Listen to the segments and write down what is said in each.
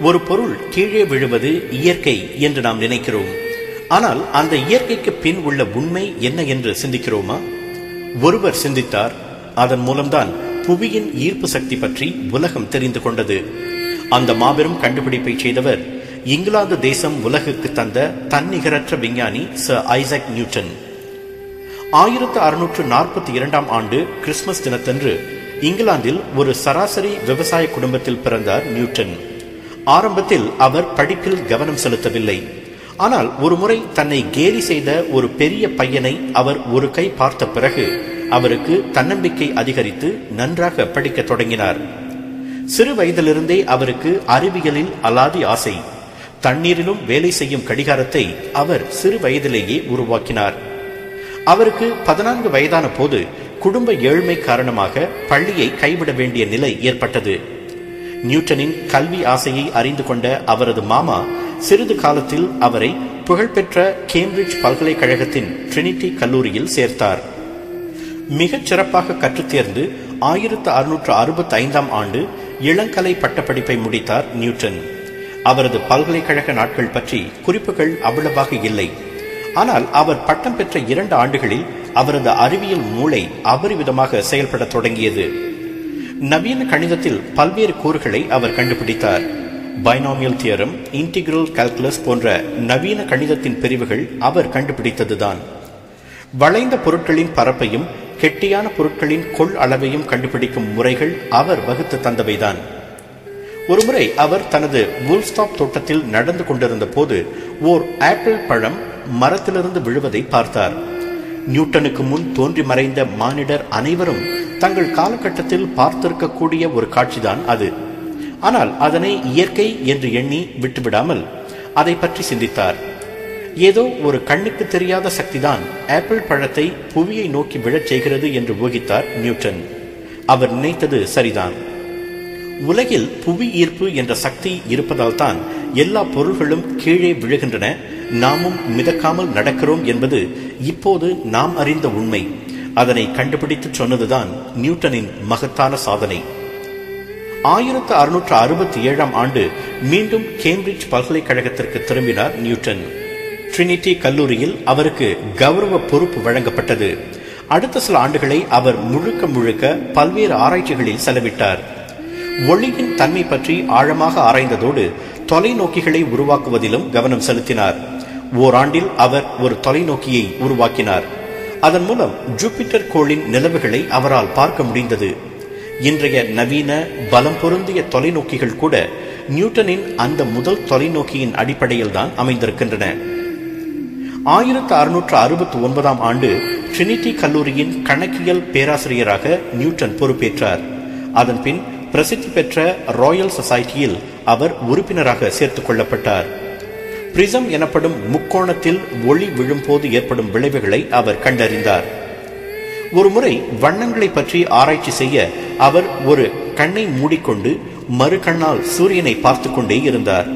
ஒரு பொருள் கீழே விழுவது இயற்கை என்று நாம் நினைக்கிறோம். ஆனால் அந்த இயற்கைக்கு பின் உள்ள உண்மை என்ன என்று சிந்திக்கிறோமா? ஒருவர் சிந்தித்தார் அதன் மூலம்தான் புவியின் ஈர்ப்பு சக்தி பற்றி உலகம் தெரிந்து கொண்டது. அந்த மாபெரும் கண்டுபிடிப்பை செய்தவர் இங்கிலாந்து தேசம் உலகுக்கு தந்த தன்னிகரற்ற விஞ்ஞானி சர் ஐசக் நியூட்டன் ஆயிரத்து அறுநூற்று நாற்பத்தி இரண்டாம் ஆண்டு கிறிஸ்துமஸ் தினத்தன்று இங்கிலாந்தில் ஒரு சராசரி விவசாய குடும்பத்தில் பிறந்தார் நியூட்டன். ஆரம்பத்தில் அவர் படிப்பில் கவனம் செலுத்தவில்லை. ஆனால் ஒருமுறை தன்னை கேலி செய்த ஒரு பெரிய பையனை அவர் ஒரு கை பார்த்த பிறகு அவருக்கு தன்னம்பிக்கை அதிகரித்து நன்றாக படிக்க தொடங்கினார். சிறு வயதிலிருந்தே அவருக்கு அறிவியலில் அலாதி ஆசை. தண்ணீரிலும் வேலை செய்யும் கடிகாரத்தை அவர் சிறு வயதிலேயே உருவாக்கினார். அவருக்கு பதினான்கு வயதான போது குடும்ப ஏழ்மை காரணமாக பள்ளியை கைவிட வேண்டிய நிலை ஏற்பட்டது. நியூட்டனின் கல்வி ஆசையை அறிந்து கொண்ட அவரது மாமா சிறிது காலத்தில் அவரை புகழ்பெற்ற கேம்பிரிட்ஜ் பல்கலைக்கழகத்தின் ட்ரினிட்டி கல்லூரியில் சேர்த்தார். மிகச் சிறப்பாக கற்றுத்தேர்ந்து ஆயிரத்து அறுநூற்று அறுபத்தி ஐந்தாம் ஆண்டு இளங்கலை பட்டப்படிப்பை முடித்தார் நியூட்டன். அவரது பல்கலைக்கழக நாட்கள் பற்றி குறிப்புகள் அவ்வளவாக இல்லை. ஆனால் அவர் பட்டம் பெற்ற இரண்டு ஆண்டுகளில் அவரது அறிவியல் மூளை அபரிவிதமாக செயல்படத் தொடங்கியது. நவீன கணிதத்தில் பல்வேறு கூறுகளை அவர் கண்டுபிடித்தார். பைனாமியல் தியரம் இன்டிகிரல் கால்குலஸ் போன்ற நவீன கணிதத்தின் பிரிவுகள் அவர் கண்டுபிடித்ததுதான். வளைந்த பொருட்களின் பரப்பையும் கெட்டியான பொருட்களின் கொள் அளவையும் கண்டுபிடிக்கும் முறைகள் அவர் வகுத்து தந்தவைதான். ஒருமுறை அவர் தனது வூல்ஸ்டாப் தோட்டத்தில் நடந்து கொண்டிருந்த போது ஓர் ஆப்பிள் பழம் மரத்திலிருந்து விழுவதை பார்த்தார். நியூட்டனுக்கு முன் தோன்றி மறைந்த மானிடர் அனைவரும் தங்கள் காலகட்டத்தில் பார்த்திருக்கக்கூடிய ஒரு காட்சிதான் அது. ஆனால் அதனை இயற்கை என்று எண்ணி விட்டுவிடாமல் அதை பற்றி சிந்தித்தார். ஏதோ ஒரு கண்ணுக்கு தெரியாத சக்திதான் ஆப்பிள் பழத்தை புவியை நோக்கி விழச் செய்கிறது என்று ஊகித்தார் நியூட்டன். அவர் நினைத்தது சரிதான். உலகில் புவி ஈர்ப்பு என்ற சக்தி இருப்பதால் தான் எல்லா பொருள்களும் கீழே விழுகின்றன. நாமும் மிதக்காமல் நடக்கிறோம் என்பது இப்போது நாம் அறிந்த உண்மை. அதனை கண்டுபிடித்து சொன்னதுதான் நியூட்டனின் மகத்தான சாதனை. ஆயிரத்து அறுநூற்று அறுபத்தி ஏழாம் ஆண்டு மீண்டும் கேம்பிரிட்ஜ் பல்கலைக்கழகத்திற்கு திரும்பினார் நியூட்டன். ட்ரினிட்டி கல்லூரியில் அவருக்கு கௌரவ பொறுப்பு வழங்கப்பட்டது. அடுத்த சில ஆண்டுகளை அவர் முழுக்க முழுக்க பல்வேறு ஆராய்ச்சிகளில் செலவிட்டார். ஒளியின் தன்மை பற்றி ஆழமாக ஆராய்ந்ததோடு தொலைநோக்கிகளை உருவாக்குவதிலும் கவனம் செலுத்தினார். ஓராண்டில் அவர் ஒரு தொலைநோக்கியை உருவாக்கினார். அதன் மூலம் ஜூபிட்டர் கோளின் நிலவுகளை அவரால் பார்க்க முடிந்தது. இன்றைய நவீன பலம் பொருந்திய தொலைநோக்கிகள் கூட நியூட்டனின் அந்த முதல் தொலைநோக்கியின் அடிப்படையில் தான் அமைந்திருக்கின்றன. ஆயிரத்து அறுநூற்று அறுபத்தி ஒன்பதாம் ஆண்டு ட்ரினிட்டி கல்லூரியின் கணக்கியல் பேராசிரியராக நியூட்டன் பொறுப்பேற்றார். அதன் பின் பிரசித்தி பெற்ற ராயல் சொசைட்டியில் அவர் உறுப்பினராக சேர்த்துக் கொள்ளப்பட்டார் பிரிசம் எனப்படும் முக்கோணத்தில் ஒளி விழும்போது ஏற்படும் விளைவுகளை அவர் கண்டறிந்தார். ஒருமுறை வண்ணங்களை பற்றி ஆராய்ச்சி செய்ய அவர் ஒரு கண்ணை மூடிக்கொண்டு மறு கண்ணால் சூரியனை பார்த்து கொண்டே இருந்தார்.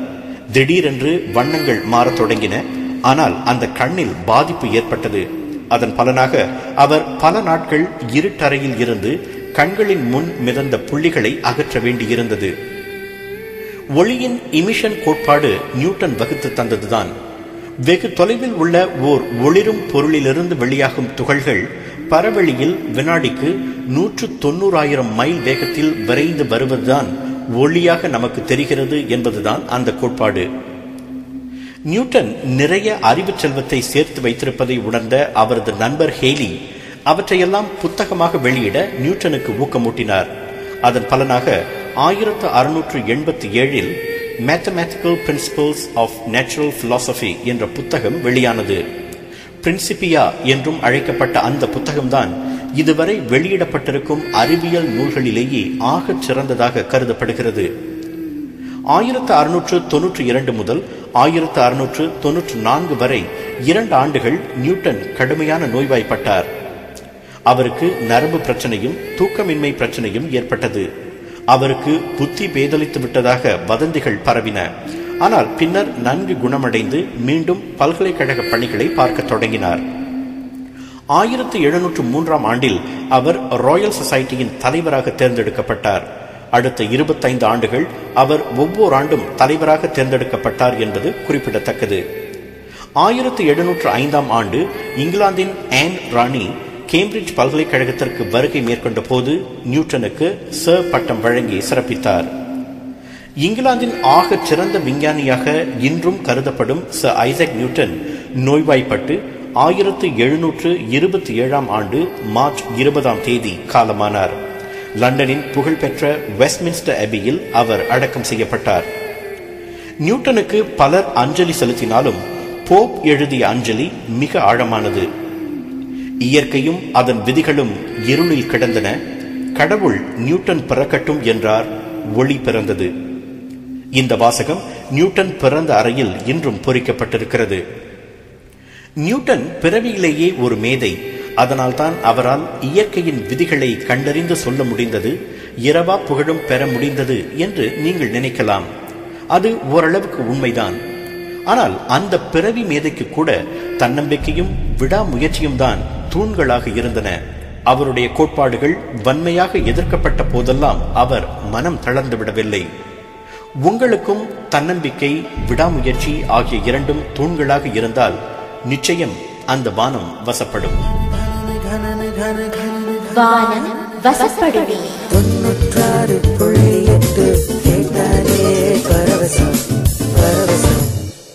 திடீரென்று வண்ணங்கள் மாறத் தொடங்கின. ஆனால் அந்த கண்ணில் பாதிப்பு ஏற்பட்டது. அதன் பலனாக அவர் பல நாட்கள் இருட்டறையில் இருந்து கண்களின் முன் மிதந்த புள்ளிகளை அகற்ற வேண்டியிருந்தது. ஒளியின் இமிஷன் கோட்பாடு நியூட்டன் வகுத்து தந்ததுதான். வெகு தொலைவில் உள்ள ஓர் ஒளிரும் பொருளிலிருந்து வெளியாகும் துகள்கள் பரவெளியில் வினாடிக்கு நூற்று தொண்ணூறாயிரம் மைல் வேகத்தில் விரைந்து வருவதுதான் ஒளியாக நமக்கு தெரிகிறது என்பதுதான் அந்த கோட்பாடு. நியூட்டன் நிறைய அறிவு செல்வத்தை சேர்த்து வைத்திருப்பதை உணர்ந்த அவரது நண்பர் ஹேலி அவற்றையெல்லாம் புத்தகமாக வெளியிட நியூட்டனுக்கு ஊக்கமூட்டினார். அதன் பலனாக ஆயிரத்து அறுநூற்று எண்பத்தி ஏழில் mathematical principles of natural philosophy என்ற புத்தகம் வெளியானது. பிரின்சிபியா என்றும் அழைக்கப்பட்ட அந்த புத்தகம்தான் இதுவரை வெளியிடப்பட்டிருக்கும் அறிவியல் நூல்களிலேயே ஆகச் சிறந்ததாக கருதப்படுகிறது. ஆயிரத்து அறுநூற்று தொன்னூற்றி இரண்டு முதல் ஆயிரத்து அறுநூற்று தொன்னூற்று நான்கு வரை இரண்டு ஆண்டுகள் நியூட்டன் கடுமையான நோய்வாய்ப்பட்டார். அவருக்கு நரம்பு பிரச்சனையும் தூக்கமின்மை பிரச்சனையும் ஏற்பட்டது. அவருக்கு புத்தி பேதலித்து விட்டதாக வதந்திகள் பரவின. ஆனால் பின்னர் நன்கு குணமடைந்து மீண்டும் பல்கலைக்கழக பணிகளை பார்க்க தொடங்கினார். ஆயிரத்தி எழுநூற்று மூன்றாம் ஆண்டில் அவர் ராயல் சொசைட்டியின் தலைவராக தேர்ந்தெடுக்கப்பட்டார். அடுத்த இருபத்தைந்து ஆண்டுகள் அவர் ஒவ்வொரு ஆண்டும் தலைவராக தேர்ந்தெடுக்கப்பட்டார் என்பது குறிப்பிடத்தக்கது. ஆயிரத்தி எழுநூற்று ஐந்தாம் ஆண்டு இங்கிலாந்தின் ஆன் ராணி கேம்பிரிட்ஜ் பல்கலைக்கழகத்திற்கு வருகை மேற்கொண்ட போது நியூட்டனுக்கு சர் பட்டம் வழங்கி சிறப்பித்தார். இங்கிலாந்தின் ஆகச் சிறந்த விஞ்ஞானியாக இன்றும் கருதப்படும் சர் ஐசக் நியூட்டன் நோய்வாய்ப்பட்டு ஆயிரத்து எழுநூற்று இருபத்தி ஏழாம் ஆண்டு மார்ச் இருபதாம் தேதி காலமானார். லண்டனின் புகழ்பெற்ற வெஸ்ட்மின்ஸ்டர் அபியில் அவர் அடக்கம் செய்யப்பட்டார். நியூட்டனுக்கு பலர் அஞ்சலி செலுத்தினாலும் போப் எழுதிய அஞ்சலி மிக ஆழமானது. இயற்கையும் அதன் விதிகளும் இருளில் கிடந்தன. கடவுள் நியூட்டன் பிறக்கட்டும் என்றார் ஒளி பிறந்தது. இந்த வாசகம் நியூட்டன் பிறந்த அறையில் இன்றும் பொறிக்கப்பட்டிருக்கிறது. நியூட்டன் பிறவியிலேயே ஒரு மேதை அதனால்தான் அவரால் இயற்கையின் விதிகளை கண்டறிந்து சொல்ல முடிந்தது இரவா புகழும் பெற முடிந்தது என்று நீங்கள் நினைக்கலாம். அது ஓரளவுக்கு உண்மைதான். ஆனால் அந்த பிறவி மேதைக்கு கூட தன்னம்பிக்கையும் விடாமுயற்சியும் தான் தூண்களாக இருந்தன. அவருடைய கோட்பாடுகள் வன்மையாக எதிர்க்கப்பட்ட போதெல்லாம் அவர் மனம் தளர்ந்து விடவில்லை. உங்களுக்கும் தன்னம்பிக்கை விடாமுயற்சி ஆகிய இரண்டும் தூண்களாக இருந்தால் நிச்சயம் அந்த வானம் வசப்படும். வானம் வசப்படுமே. தொண்ணூற்றாறு புள்ளி எட்டு பரவசம். பரவசம்.